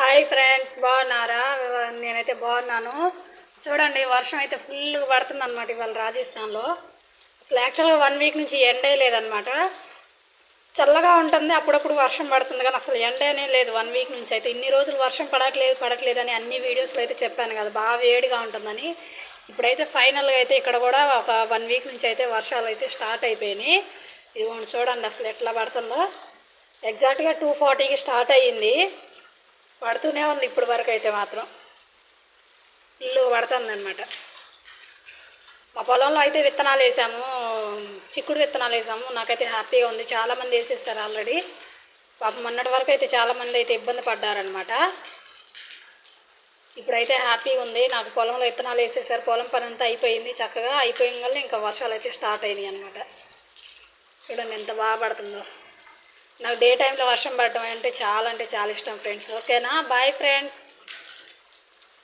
Hi friends బాగున్నారా? నేనైతే బాగున్నాను. చూడండి వర్షం అయితే ఫుల్ పడుతుంది అనమాట ఇవాళ రాజస్థాన్లో. అసలు యాక్చువల్గా వన్ వీక్ నుంచి ఎండే లేదనమాట చల్లగా ఉంటుంది అప్పుడప్పుడు వర్షం పడుతుంది కానీ అసలు ఎండనే లేదు వన్ వీక్ నుంచి. అయితే ఇన్ని రోజులు వర్షం పడట్లేదు పడట్లేదు అని అన్ని వీడియోస్లో అయితే చెప్పాను కదా బాగా వేడిగా ఉంటుందని. ఇప్పుడైతే ఫైనల్గా అయితే ఇక్కడ కూడా ఒక వన్ వీక్ నుంచి అయితే వర్షాలు అయితే స్టార్ట్ అయిపోయినాయి. ఇదిగోండి చూడండి అసలు ఎట్లా పడుతుందో. ఎగ్జాక్ట్గా టూ ఫార్టీకి స్టార్ట్ అయ్యింది. పడుతూనే ఉంది ఇప్పుడు వరకు అయితే మాత్రం. ఇల్లు పడుతుందనమాట మా పొలంలో అయితే విత్తనాలు వేసాము చిక్కుడు విత్తనాలు వేసాము. నాకైతే హ్యాపీగా ఉంది. చాలామంది వేసేసారు ఆల్రెడీ. పాప మొన్నటి వరకు అయితే చాలామంది అయితే ఇబ్బంది పడ్డారనమాట ఇప్పుడైతే హ్యాపీగా ఉంది. నాకు పొలంలో విత్తనాలు వేసేసారు. పొలం పని అంతా అయిపోయింది చక్కగా. అయిపోయిన వల్ల ఇంకా వర్షాలు అయితే స్టార్ట్ అయినాయి అనమాట చూడండి ఎంత బాగా పడుతుందో. నాకు డే టైంలో వర్షం పడటం అంటే చాలా అంటే చాలా ఇష్టం ఫ్రెండ్స్. ఓకేనా? Bye friends.